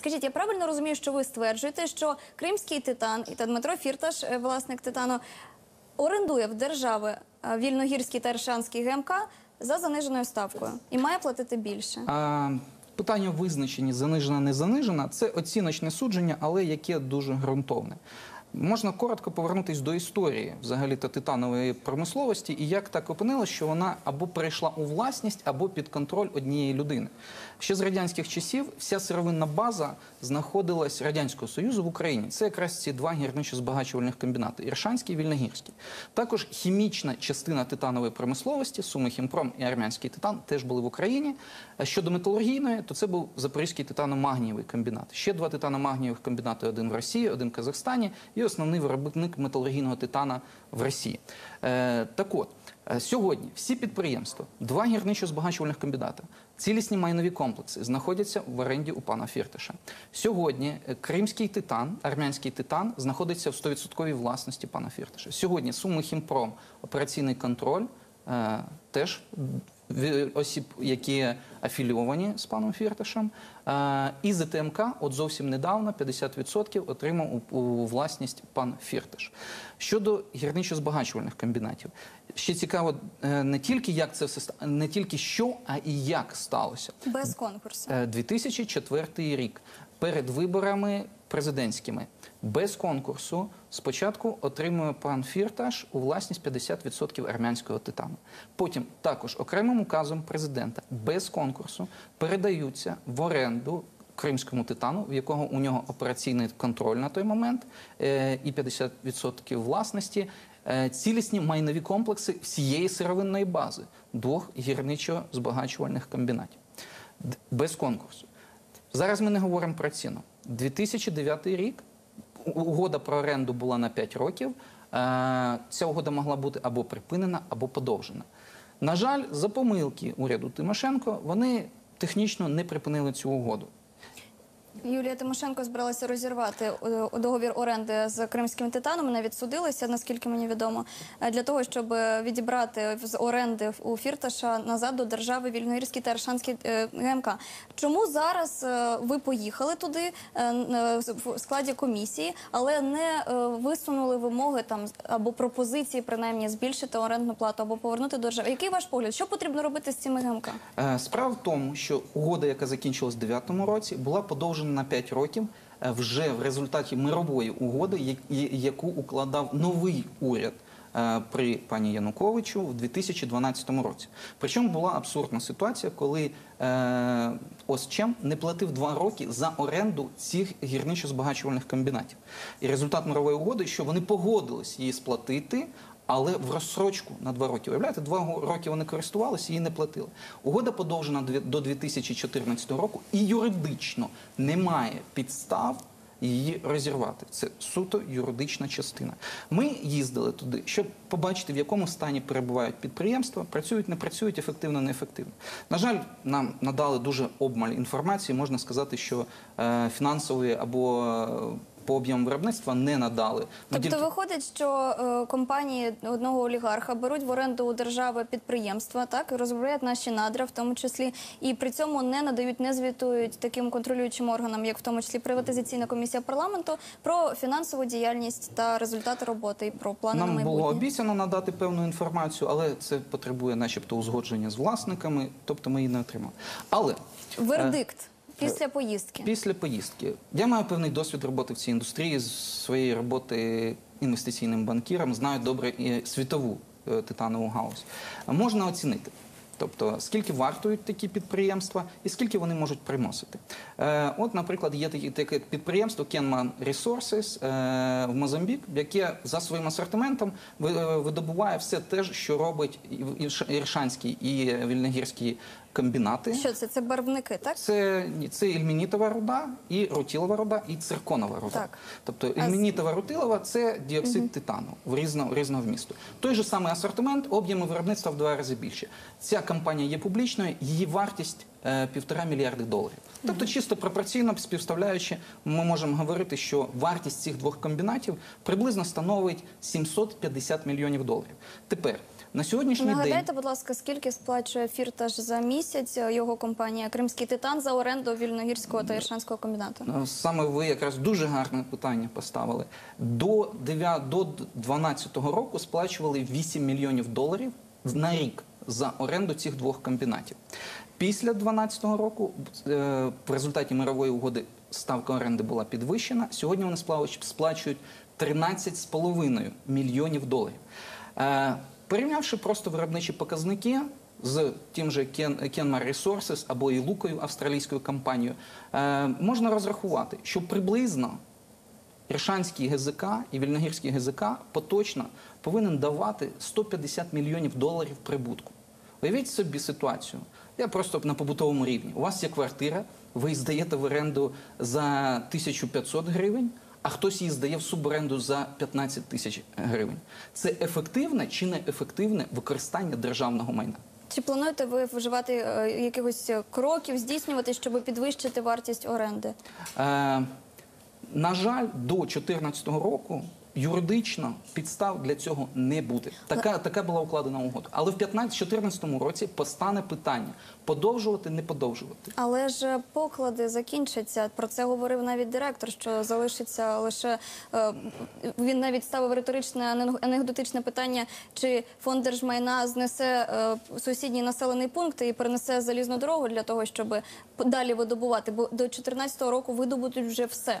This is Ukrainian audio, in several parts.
Скажіть, я правильно розумію, що ви стверджуєте, що кримський титан і та Дмитро Фірташ, е, власник титану, орендує в держави е, Вільногірський та Ршанський ГМК за заниженою ставкою і має платити більше? А, питання визначені занижена, не занижена це оціночне судження, але яке дуже ґрунтовне. Можна коротко повернутися до історії взагалі та титанової промисловості і як так опинилось, що вона або перейшла у власність, або під контроль однієї людини. Ще з радянських часів вся сировинна база знаходилась радянського союзу в Україні. Це якраз ці два гірничо-збагачувальних комбінати Іршанський і Вільногірський. Також хімічна частина титанової промисловості, Суми Хімпром і Армянський титан теж були в Україні. Щодо металургійної, то це був Запорізький титано-магнієвий комбінат. Ще два титано-магнієвих комбінати: один в Росії, один в Казахстані, і основний виробник металургійного титана в Росії. Е, так от. е, Сьогодні всі підприємства, два гірничо-збагачувальних комбінати, цілісні майнові комплекси знаходяться в оренді у пана Фіртиша. Сьогодні е, кримський титан, армянський титан знаходиться в 100% власності пана Фіртиша. Сьогодні Суми Хімпром, операційний контроль теж осіб, які афілійовані з паном Фірташем. Е, І ЗТМК от зовсім недавно 50% отримав у, власність пан Фірташ. Щодо гірничо-збагачувальних комбінатів, ще цікаво е, не тільки як це все не тільки що, а і як сталося. Без конкурсу. Е, 2004 рік перед виборами президентськими без конкурсу спочатку отримує пан Фірташ у власність 50% армянського титану. Потім також окремим указом президента без конкурсу передаються в оренду. Кримському титану, в якого у нього операційний контроль на той момент е, і 50% власності, е, цілісні майнові комплекси всієї сировинної бази двох гірничо-збагачувальних комбінатів без конкурсу. Зараз ми не говоримо про ціну. 2009 рік угода про оренду була на 5 років. Е, Ця угода могла бути або припинена, або подовжена. На жаль, за помилки уряду Тимошенко вони технічно не припинили цю угоду. Юлія Тимошенко збиралася розірвати е, договір оренди з кримським титаном. і Навіть судилися, наскільки мені відомо, е, для того, щоб е, відібрати з оренди у Фірташа назад до держави Вільногірський та Аршанський ГМК. Чому зараз ви поїхали туди в складі комісії, але не висунули вимоги там або пропозиції, принаймні збільшити орендну плату або повернути до держави? Який ваш погляд? Що потрібно робити з цими ГМК? Справа в тому, що угода, яка закінчилась у 2009 році, була подовжена на 5 років е, вже в результаті мирової угоди, яку укладав новий уряд. е, При пані Януковичу в 2012 році. Причому була абсурдна ситуація, коли е, Осчем не платив два роки за оренду цих гірничо-збагачувальних комбінатів. І результат мирової угоди, що вони погодились її сплатити, але в розсрочку на два роки. Уявляєте, два роки вони користувалися, її не платили. Угода подовжена до 2014 року, і юридично немає підстав її розірвати. Це суто юридична частина. Ми їздили туди, щоб побачити, в якому стані перебувають підприємства, працюють, не працюють, ефективно, неефективно. На жаль, нам надали дуже обмаль інформації. Можна сказати, що е, фінансової або по об'єму виробництва не надали. Тобто виходить, що е, компанії одного олігарха беруть в оренду у держави підприємства, так розробляють наші надра, в тому числі, і при цьому не надають, не звітують таким контролюючим органам, як в тому числі приватизаційна комісія парламенту, про фінансову діяльність та результати роботи і про плани на Нам було обіцяно надати певну інформацію, але це потребує, начебто, узгодження з власниками, тобто ми її не отримали. Але Вердикт після поїздки. після поїздки я маю певний досвід роботи в цій індустрії з своєї роботи інвестиційним банкіром, знаю добре і світову е, титанову галузь. Можна оцінити. Тобто, скільки вартують такі підприємства і скільки вони можуть приносити. Е, от, наприклад, є такі, таке підприємство Kenman Resources е, в Мозамбік, яке за своїм асортиментом е, видобуває все те, що робить Іршанський і Вільногірський комбінати. Що це? Це барвники, так? Це, це ільмінітова руда, і рутілова руда, і цирконова руда. Так. Тобто ільмінітова рутилова це діоксид титану в різно, різного вмісту. Той же самий асортимент, об'єми виробництва в два рази більше. Ця компанія є публічною, її вартість е, півтора мільярди доларів. Тобто, чисто пропорційно співставляючи, ми можемо говорити, що вартість цих двох комбінатів приблизно становить 750 мільйонів доларів. Тепер На сьогоднішній день Нагадайте, будь ласка, скільки сплачує Фірташ за місяць е, його компанія Кримський Титан за оренду вільногірського та Іршанського комбінату? Ну, Саме ви якраз дуже гарне питання поставили. До 9, до 12 року сплачували 8 мільйонів доларів на рік за оренду цих двох комбінатів. Після 12 року е, в результаті мирової угоди ставка оренди була підвищена. Сьогодні вони сплачують- сплачують 13,5 мільйонів доларів. Порівнявши просто виробничі показники з тим же Ken- Kenmar Resources або і Лукою, австралійською компанією, е, можна розрахувати, що приблизно Іршанський ГЗК і Вільногірський ГЗК поточно повинен давати 150 мільйонів доларів прибутку. Уявіть собі ситуацію. Я просто на побутовому рівні. У вас є квартира, ви здаєте в оренду за 1500 гривень, а хтось її здає в суборенду за 15 тисяч гривень. Це ефективне чи неефективне використання державного майна? Чи плануєте ви вживати е, якихось кроків, здійснювати, щоб підвищити вартість оренди? Е, на жаль, до 2014 року юридично підстав для цього не буде. Така, така була укладена угода. Але в 2014 році постане питання подовжувати, не подовжувати. Але ж поклади закінчаться. Про це говорив навіть директор, що залишиться лише е, він навіть ставив риторичне анекдотичне питання, чи фонд держмайна знесе е, сусідній населений пункт і перенесе залізну дорогу для того, щоб далі видобувати. Бо до 2014 року видобудуть вже все.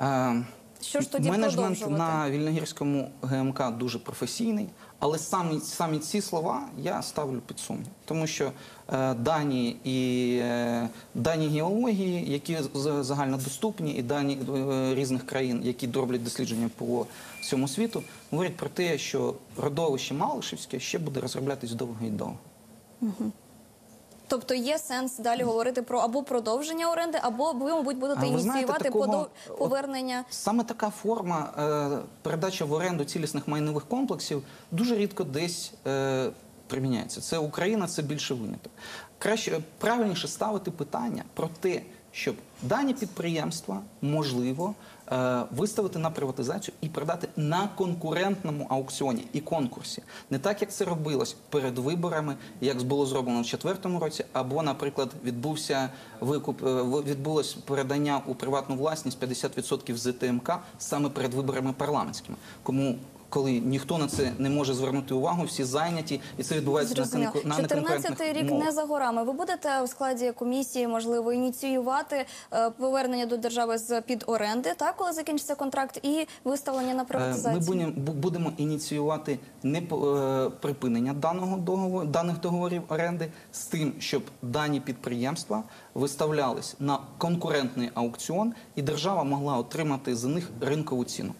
Е, Що ж тоді Менеджмент на Вільногірському ГМК дуже професійний, але самі, самі ці слова я ставлю під сумнів, тому що е, дані і е, дані геології, які загальнодоступні, і дані е, різних країн, які роблять дослідження по всьому світу, говорять про те, що родовище Малишівське ще буде розроблятись довго і довго. Тобто є сенс далі говорити про або продовження оренди, або ви, мабуть, будете ви знаєте, ініціювати такого- подов- от- повернення. Саме така форма е, передача в оренду цілісних майнових комплексів дуже рідко десь е, приміняється. Це Україна, це більше виняток. Краще правильніше ставити питання про те, щоб дані підприємства можливо е, виставити на приватизацію і продати на конкурентному аукціоні і конкурсі, не так як це робилось перед виборами, як було зроблено в четвертому році, або, наприклад, відбувся викуп, е, відбулось передання у приватну власність 50% з ТМК саме перед виборами парламентськими. Кому коли ніхто на це не може звернути увагу, всі зайняті, і це відбувається на, Зрозуміло. на 14 неконкурентних рік умовах. не за горами. Ви будете у складі комісії, можливо, ініціювати е, повернення до держави з під оренди, так коли закінчиться контракт, і виставлення на Е, Ми приватизацію. будемо, бу- будемо ініціювати не е, припинення даного договору, даних договорів оренди з тим, щоб дані підприємства виставлялись на конкурентний аукціон, і держава могла отримати за них ринкову ціну.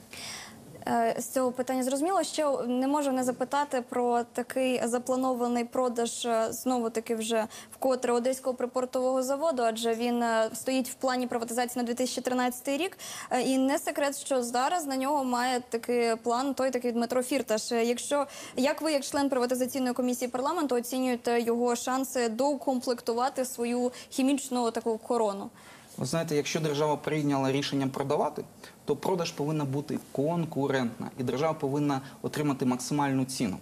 Е, З цього питання зрозуміло, що не можу не запитати про такий запланований продаж знову таки вже вкотре одеського припортового заводу, адже він е, стоїть в плані приватизації на 2013 рік. Е, І не секрет, що зараз на нього має такий план той такий Дмитро Фірташ. Е, Якщо як ви, як член приватизаційної комісії парламенту, оцінюєте його шанси доукомплектувати свою хімічну таку корону? Ви знаєте, якщо держава прийняла рішення продавати, то продаж повинна бути конкурентна, і держава повинна отримати максимальну ціну.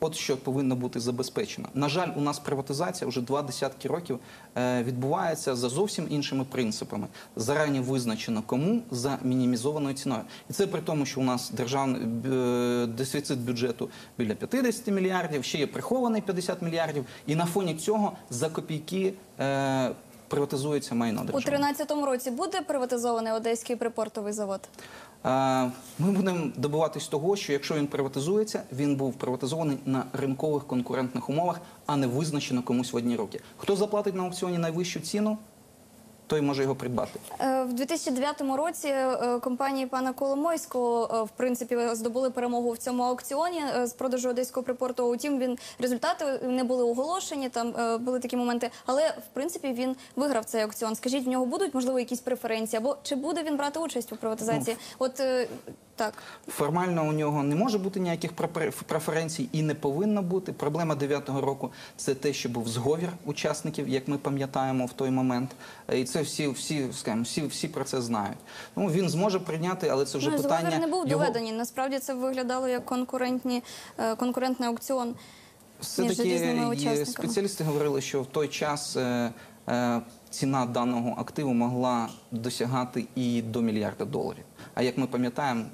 От що повинно бути забезпечено. На жаль, у нас приватизація вже два десятки років е, відбувається за зовсім іншими принципами. Зарані визначено кому за мінімізованою ціною. І це при тому, що у нас державний е, дефіцит бюджету біля 50 мільярдів, ще є прихований 50 мільярдів, і на фоні цього за копійки. Приватизується майно У держави. 2013 році буде приватизований одеський припортовий завод? Е, Ми будемо добиватись того, що якщо він приватизується, він був приватизований на ринкових конкурентних умовах, а не визначено комусь в одні роки. Хто заплатить на аукціоні найвищу ціну, той може його придбати. Е, В 2009 році е, компанії пана Коломойського е, в принципі здобули перемогу в цьому аукціоні з продажу одеського припорту. Утім, він результати не були оголошені. Там були такі моменти, але в принципі він виграв цей аукціон. Скажіть, в нього будуть можливо якісь преференції, або чи буде він брати участь у приватизації? От е, Так. Формально у нього не може бути ніяких преференцій і не повинно бути. Проблема 9-го року це те, що був зговір учасників, як ми пам'ятаємо в той момент. І це всі, всі, скажімо, всі, всі про це знають. Ну він зможе прийняти, але це вже ну, питання. зговір не був його- доведений. Насправді це виглядало як конкурентні, е, конкурентний аукціон. Все-таки між різними і учасниками. спеціалісти говорили, що в той час е, е, ціна даного активу могла досягати і до мільярда доларів. А як ми пам'ятаємо,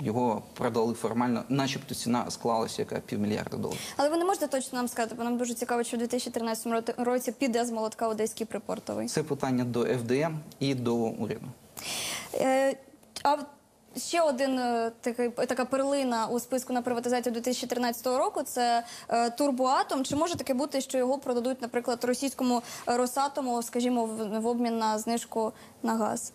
його продали формально, начебто ціна склалася яка півмільярда доларів. Але ви не можете точно нам сказати, бо нам дуже цікаво, що в 2013 році- піде з молотка одеський припортовий. Це питання до ФДМ і до уряду. Е, а ще один е, такий така перлина у списку на приватизацію 2013 року це е, Турбоатом. Чи може таке бути, що його продадуть, наприклад, російському е, Росатому, скажімо, в, в обмін на знижку на газ?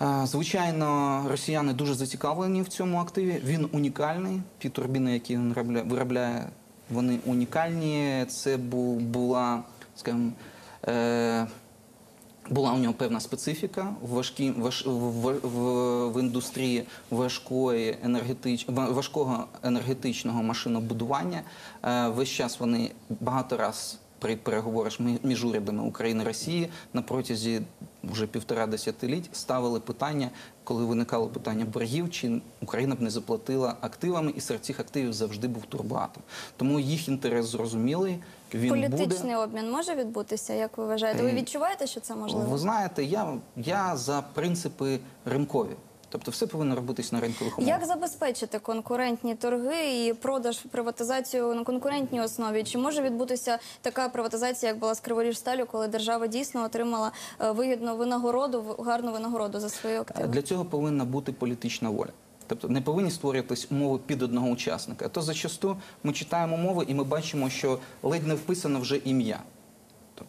Е, Звичайно, росіяни дуже зацікавлені в цьому активі. Він унікальний. Ті турбіни, які він виробляє, вони унікальні. Це була, скажімо, е, була у нього певна специфіка важкі, важ, в, в, в індустрії важкої енергетич, важкого енергетичного машинобудування. Е, весь час вони багато раз при переговорах між урядами України і Росії на протязі вже півтора десятиліть ставили питання, коли виникало питання боргів, чи Україна б не заплатила активами, і серед цих активів завжди був турбоатом. Тому їх інтерес зрозумілий. Він Політичний буде. обмін може відбутися, як ви вважаєте? Ви Е, відчуваєте, що це можливо? Ви знаєте, я, я за принципи ринкові. Тобто все повинно робитись на ринкових умовах. Як забезпечити конкурентні торги і продаж приватизацію на конкурентній основі? Чи може відбутися така приватизація, як була з Криворіжсталю, коли держава дійсно отримала е, вигідну винагороду, гарну винагороду за свої активи? Для цього повинна бути політична воля. Тобто не повинні створюватись умови під одного учасника. А то зачасту ми читаємо умови і ми бачимо, що ледь не вписано вже ім'я.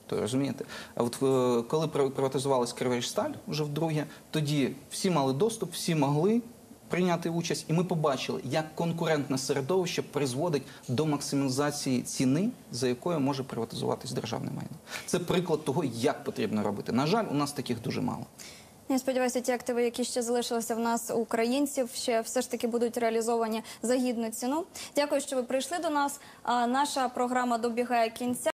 Тобто, розумієте, а от е, коли при- приватизувалась Криворіжсталь вже вдруге, тоді всі мали доступ, всі могли прийняти участь, і ми побачили, як конкурентне середовище призводить до максимізації ціни, за якою може приватизуватись державне майно. Це приклад того, як потрібно робити. На жаль, у нас таких дуже мало. Я сподіваюся, ті активи, які ще залишилися в нас українців, ще все ж таки будуть реалізовані за гідну ціну. Дякую, що ви прийшли до нас. Наша програма добігає кінця.